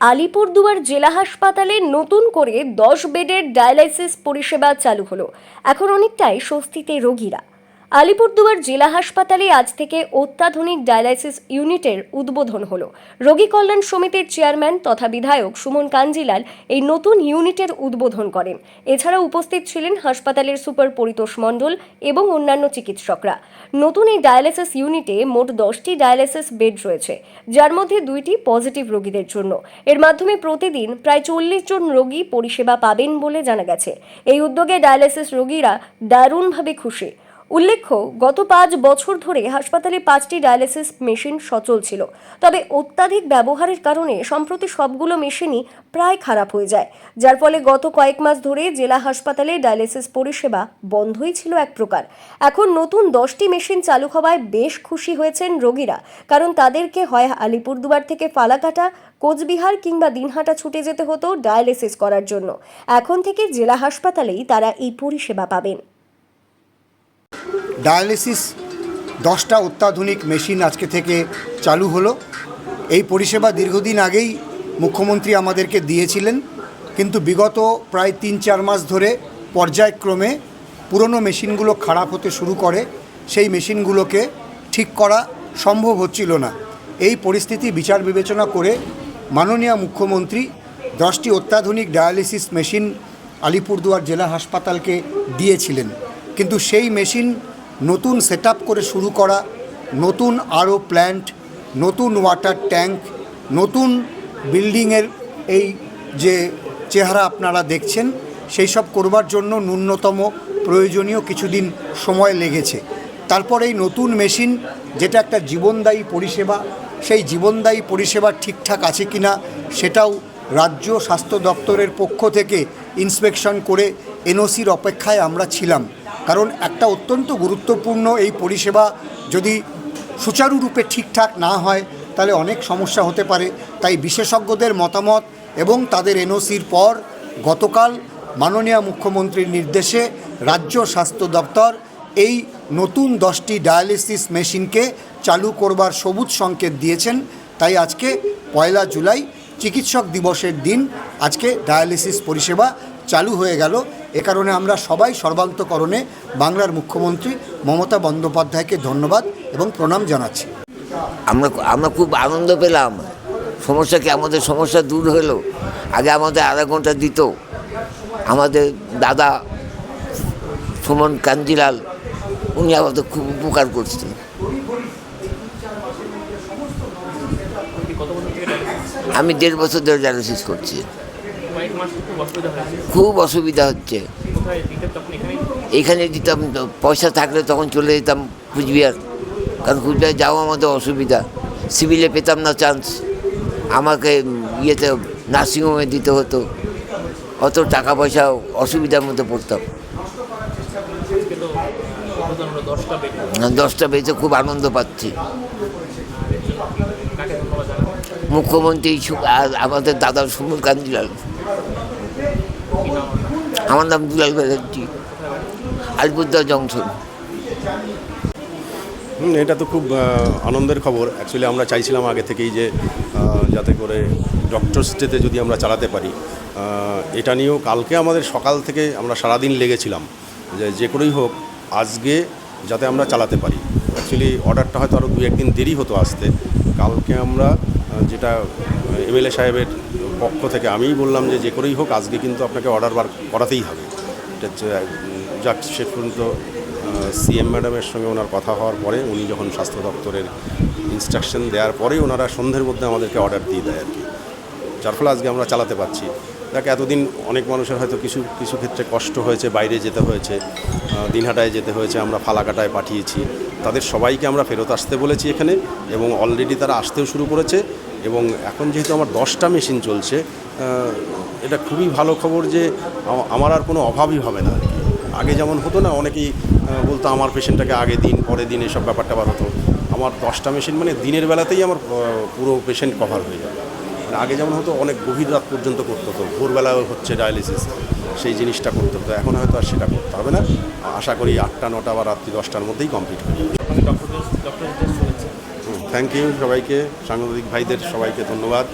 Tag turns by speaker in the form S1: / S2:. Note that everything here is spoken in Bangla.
S1: আলিপুরদুয়ার জেলা হাসপাতালে নতুন করে দশ বেডের ডায়ালাইসিস পরিষেবা চালু হলো। এখন অনেকটাই স্বস্তিতে রোগীরা। আলিপুরদুয়ার জেলা হাসপাতালে আজ থেকে অত্যাধুনিক ডায়ালাইসিস ইউনিটের উদ্বোধন হল। রোগী কল্যাণ সমিতির চেয়ারম্যান তথা বিধায়ক সুমন কাঞ্জিলাল এই নতুন ইউনিটের উদ্বোধন করেন। এছাড়া উপস্থিত ছিলেন হাসপাতালের সুপার পরিতোষ মণ্ডল এবং অন্যান্য চিকিৎসকরা। নতুন এই ডায়ালাইসিস ইউনিটে মোট দশটি ডায়ালাইসিস বেড রয়েছে, যার মধ্যে দুইটি পজিটিভ রোগীদের জন্য। এর মাধ্যমে প্রতিদিন প্রায় চল্লিশ জন রোগী পরিষেবা পাবেন বলে জানা গেছে। এই উদ্যোগে ডায়ালাইসিস রোগীরা দারুণভাবে খুশি। উল্লেখ্য, গত পাঁচ বছর ধরে হাসপাতালে পাঁচটি ডায়ালিসিস মেশিন সচল ছিল। তবে অত্যাধিক ব্যবহারের কারণে সম্প্রতি সবগুলো মেশিনই প্রায় খারাপ হয়ে যায়। যার ফলে গত কয়েক মাস ধরে জেলা হাসপাতালে ডায়ালিসিস পরিষেবা বন্ধই ছিল এক প্রকার। এখন নতুন দশটি মেশিন চালু হওয়ায় বেশ খুশি হয়েছেন রোগীরা, কারণ তাদেরকে হয় আলিপুরদুয়ার থেকে ফালাকাটা, কোচবিহার কিংবা দিনহাটা ছুটে যেতে হতো ডায়ালিসিস করার জন্য। এখন থেকে জেলা হাসপাতালেই তারা এই পরিষেবা পাবেন।
S2: ডায়ালিসিস দশটা অত্যাধুনিক মেশিন আজকে থেকে চালু হলো। এই পরিষেবা দীর্ঘদিন আগেই মুখ্যমন্ত্রী আমাদেরকে দিয়েছিলেন, কিন্তু বিগত প্রায় তিন চার মাস ধরে পর্যায়ক্রমে পুরনো মেশিনগুলো খারাপ হতে শুরু করে, সেই মেশিনগুলোকে ঠিক করা সম্ভব হচ্ছিল না। এই পরিস্থিতি বিচার বিবেচনা করে মাননীয় মুখ্যমন্ত্রী দশটি অত্যাধুনিক ডায়ালিসিস মেশিন আলিপুরদুয়ার জেলা হাসপাতালকে দিয়েছিলেন। কিন্তু সেই মেশিন নতুন সেট করে শুরু করা, নতুন আরও প্ল্যান্ট, নতুন ওয়াটার ট্যাঙ্ক, নতুন বিল্ডিংয়ের এই যে চেহারা আপনারা দেখছেন, সেই সব করবার জন্য ন্যূনতম প্রয়োজনীয় কিছুদিন সময় লেগেছে। তারপর এই নতুন মেশিন, যেটা একটা জীবনদায়ী পরিষেবা, সেই জীবনদায়ী পরিষেবা ঠিকঠাক আছে কিনা, সেটাও রাজ্য স্বাস্থ্য দপ্তরের পক্ষ থেকে ইন্সপেকশন করে এনওসির অপেক্ষায় আমরা ছিলাম। কারণ একটা অত্যন্ত গুরুত্বপূর্ণ এই পরিষেবা যদি সুচারুরূপে ঠিকঠাক না হয়, তাহলে অনেক সমস্যা হতে পারে। তাই বিশেষজ্ঞদের মতামত এবং তাদের এনওসির পর গতকাল মাননীয় মুখ্যমন্ত্রীর নির্দেশে রাজ্য স্বাস্থ্য দপ্তর এই নতুন দশটি ডায়ালিসিস মেশিনকে চালু করবার সবুজ সংকেত দিয়েছেন। তাই আজকে পয়লা জুলাই চিকিৎসক দিবসের দিন আজকে ডায়ালিসিস পরিষেবা চালু হয়ে গেল। এ কারণে আমরা সবাই সর্বান্তকরণে বাংলার মুখ্যমন্ত্রী মমতা বন্দ্যোপাধ্যায়কে ধন্যবাদ এবং প্রণাম জানাচ্ছি।
S3: আমরা আমরা খুব আনন্দ পেলাম। সমস্যা কি? আমাদের সমস্যা দূর হলো। আগে আমাদের আধা ঘণ্টা দিত। আমাদের দাদা সুমন কাঞ্জিলাল, উনি আমাদের খুব উপকার করছেন। আমি দেড় বছর ধরে ডায়ালিসিস করছি।
S4: খুব অসুবিধা
S3: হচ্ছে। এখানে? দিতাম পয়সা থাকলে তখন চলে যেতাম কুচবিহার। কারণ কুচবিহার যাওয়া আমাদের অসুবিধা। সিভিলে পেতাম না চান্স আমাকে ইয়েতে নার্সিংহোমে দিতে হতো। অত টাকা পয়সা অসুবিধার মধ্যে পড়তাম।
S4: দশটা
S3: বেজে খুব আনন্দ পাচ্ছি। মুখ্যমন্ত্রী আমাদের দাদা সুমন কাঞ্জিলাল।
S4: কি নাম আপনার?
S3: আমার নাম দুলাল ব্যানার্জি আলিপুরদুয়ার জংশন।
S5: হুম, এটা তো খুব আনন্দের খবর। অ্যাকচুয়ালি আমরা চাইছিলাম আগে থেকেই যে যাতে করে ডক্টর স্টেতে যদি আমরা চালাতে পারি। এটা নিয়েও কালকে আমাদের সকাল থেকে আমরা সারাদিন লেগেছিলাম যে যে করেই হোক আজকে যাতে আমরা চালাতে পারি। অ্যাকচুয়ালি অর্ডারটা হয়তো আরও দু একদিন দেরি হতো আসতে। কালকে আমরা যেটা এমএলএ সাহেবের পক্ষ থেকে আমিই বললাম যে যে করেই হোক, আজকে কিন্তু আপনাকে অর্ডার বার করাতেই হবে। এটা যাক শেষ পর্যন্ত সিএম ম্যাডামের সঙ্গে ওনার কথা হওয়ার পরে উনি যখন স্বাস্থ্য দপ্তরের ইনস্ট্রাকশন দেওয়ার পরেই ওনারা সন্ধ্যের মধ্যে আমাদেরকে অর্ডার দিয়ে দেয় আর কি। যার ফলে আজকে আমরা চালাতে পারছি। দেখ এতদিন অনেক মানুষের হয়তো কিছু কিছু ক্ষেত্রে কষ্ট হয়েছে, বাইরে যেতে হয়েছে দিনহাটায় যেতে হয়েছে, আমরা ফালাকাটায় পাঠিয়েছি। তাদের সবাইকে আমরা ফেরত আসতে বলেছি এখানে এবং অলরেডি তারা আসতেও শুরু করেছে। এবং এখন যেহেতু আমার দশটা মেশিন চলছে এটা খুবই ভালো খবর যে আমার আর কোনো অভাবই হবে না আগে যেমন হতো না, অনেকেই বলতো আমার পেশেন্টটাকে আগে দিন পরে দিন এসব ব্যাপারটা ট্যাপার হতো। আমার দশটা মেশিন মানে দিনের বেলাতেই আমার পুরো পেশেন্ট কভার হয়ে যাবে মানে আগে যেমন হতো, অনেক গভীর রাত পর্যন্ত করতে হতো। ভোরবেলাও হচ্ছে ডায়ালিসিস, সেই জিনিসটা করতে হতো। এখন হয়তো আর সেটা করতে হবে না। আশা করি আটটা, নটা বা রাত্রি দশটার মধ্যেই কমপ্লিট হয়ে যাবে। থ্যাংক ইউ সবাইকে সাংবাদিক ভাইদের সবাইকে ধন্যবাদ।